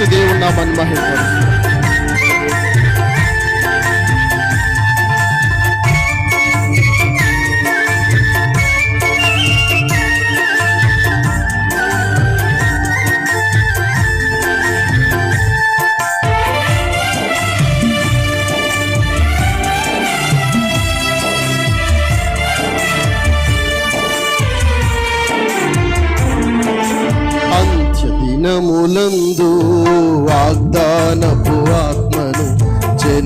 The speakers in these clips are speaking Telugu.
చప్పులు కొడుతూ దేవుడు నామని మహిమ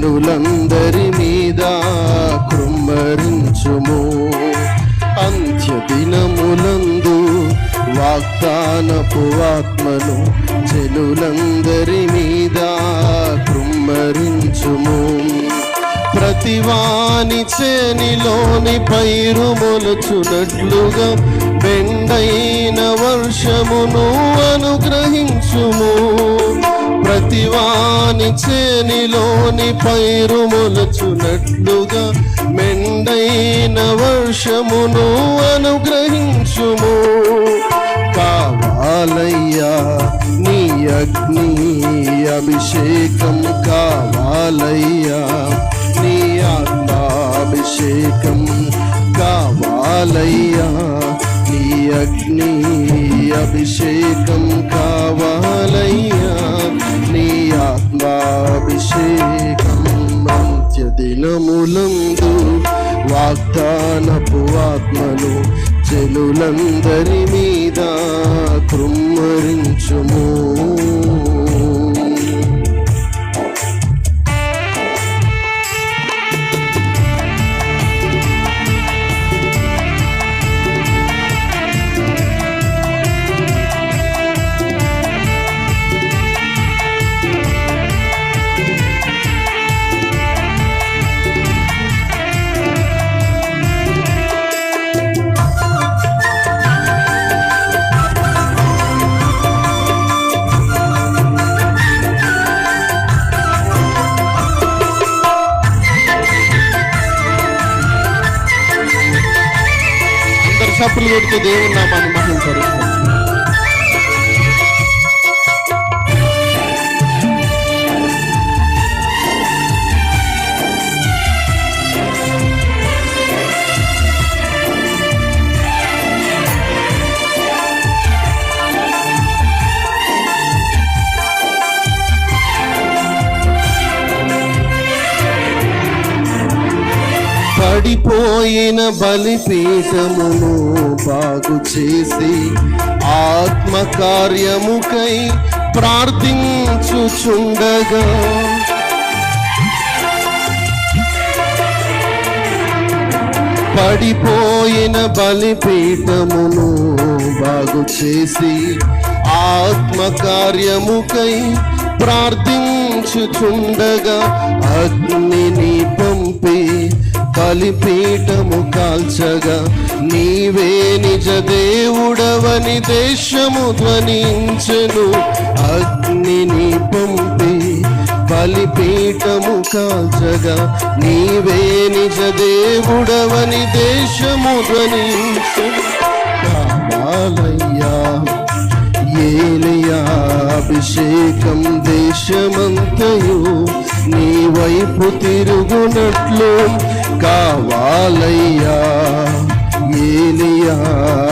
జనులందరి మీద కృమ్మరించుము అంత్య దినములందు వాగ్దానపు ఆత్మను జనులందరి మీద కృమ్మరించుము ప్రతివాని చేనిలోని పైరు మొలచునట్లుగా బెండైన వర్షమును అనుగ్రహించుము. ప్రతివాని చేనిలోని పైరు మొలచునట్లుగా మెండైన వర్షమును అనుగ్రహించుము. కావాలయ్యా నీ అగ్ని అభిషేకం కావాలయ్యా. నీ ఆత్మాభిషేకం కావాలయ్యా. నీ అగ్ని అభిషేకం కావాలయ్యా. నీ ఆత్మాభిషేకం అంత్య దినములందు వాగ్దానపు ఆత్మను చెలులందరి మీద కృమ్మరించుము. చప్పులు కొడుతూ దేవుని నామాన్ని మహింపరుస్తారు పోయిన బలిపీఠమును బాగు చేసి ఆత్మ కార్యముకై ప్రార్థించుచుండగా. పడిపోయిన బలిపీఠమును బాగు చేసి ఆత్మ కార్యముకై ప్రార్థించుచుండగా అగ్నిని పంపి బలిపీఠము కాల్చగా నీవే నిజ దేవుడవని దేశము ధ్వనించెను. అగ్నిని పంపి బలిపీఠము కాల్చగా నీవే నిజ దేవుడవని దేశము ధ్వనించెను. కావాలయ్యా ఏలియా అభిషేకం దేశమంతయు నీ వైపు తిరుగునట్లు కావాలయ్యా ఏలియా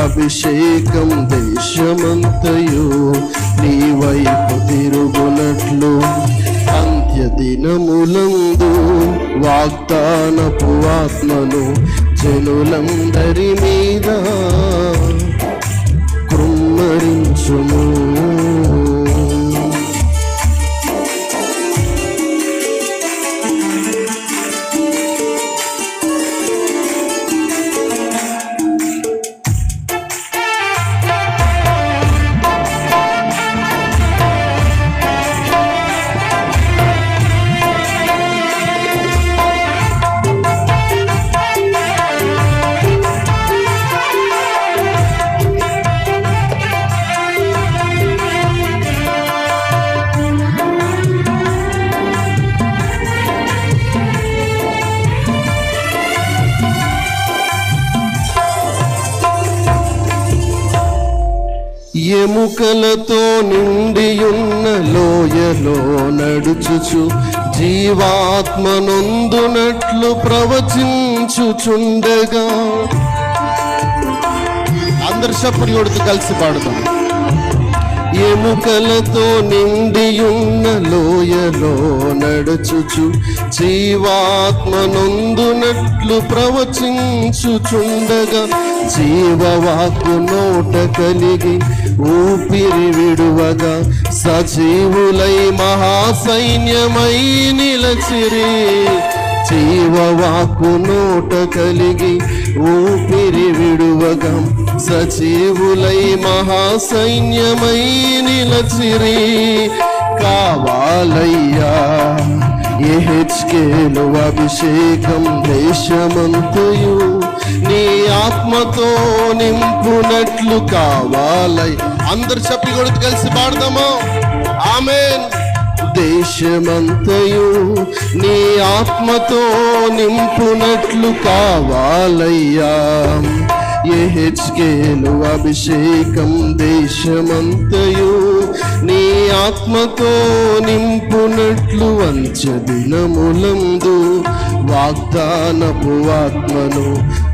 అభిషేకం దేశమంతయు నీ వైపు తిరుగునట్లు. అంత్య దినములందు వాగ్దానపు ఆత్మను జనులందరి మీద కృమ్మరించుము. ఎముకలతో నిండియున్న ఉన్న లోయలో నడుచుచు జీవాత్మనొందునట్లు ప్రవచించుచుండగా. అందరు చప్పుడు కొడుతూ కలిసి పాడుతాం. ఎముకలతో నిండియున్న లోయలో నడుచుచు జీవాత్మనొందునట్లు ప్రవచించుచుండగా జీవవాకు నోట కలిగి ఊపిరి విడువగా సజీవులై మహాసైన్యమై నిలచిరి. జీవవాకు నోట కలిగి ఊపిరి విడువగా సజీవులై మహాసైన్యమై నిలచిరి. కావాలయ్యా ఎహెచ్కేలు అభిషేకం దేశమంతయు. నీ ఆత్మతో నింపునట్లు కావాలై అందరు చెప్పి కొడుకు కలిసి పాడదామా? ఆమెన్. దేశమంతయు నీ ఆత్మతో నింపునట్లు కావాలయ్యా. ఎహెచ్కేలు అభిషేకం దేశమంతయు నీ ఆత్మతో నింపునట్లు అంచదినములందు వాగ్దానపు ఆత్మను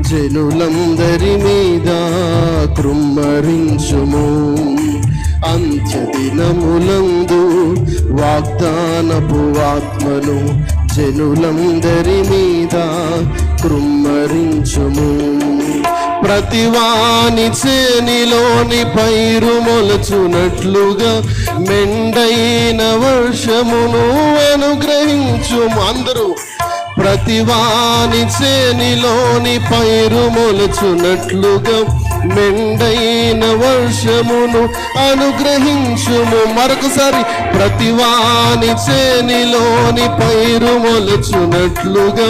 జనులందరి మీద కృమ్మరించుము అంత్యదినములందు వాగ్దానపు ఆత్మను జనులందరి మీద కృమ్మరించుము ప్రతివాని చేనిలోని పైరు మొలచునట్లుగా మెండైన వర్షమును అనుగ్రహించు అందరూ ప్రతివాని చేనిలోని పైరు మొలచునట్లుగా మెండైన వర్షమును అనుగ్రహించుము. మరొకసారి ప్రతివాని చేనిలోని పైరు మొలచునట్లుగా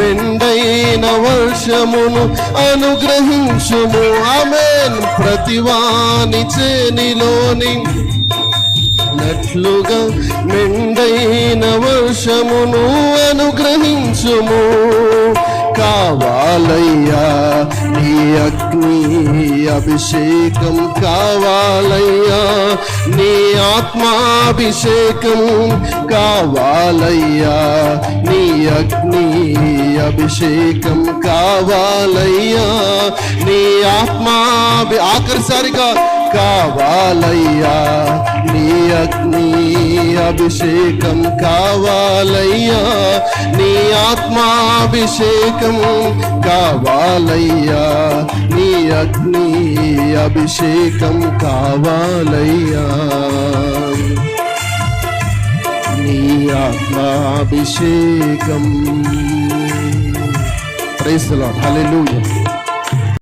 మెండైన వర్షమును అనుగ్రహించుము. ఆమెన్. ప్రతివాని చేనిలోని నట్లుగా మెండైన వర్షమును అనుగ్రహించుము. కావాలయ్యా నీ అగ్ని అభిషేకం కావాలయ్యా నీ ఆత్మాభిషేకం కావాలయ్యా నీ అగ్ని అభిషేకం కావాలయ్యా నీ ఆత్మాభి ఆఖరిసారిగా కావాలయ్యా నీ అగ్ని అభిషేకం కావాలయ్యా నీ ఆత్మాభిషేకం కావాలయ్యా నీ అగ్ని అభిషేకం కావాలయ్యా. నీ ఆత్మాభిషేకం. ప్రైస్ లార్డ్ హల్లెలూయా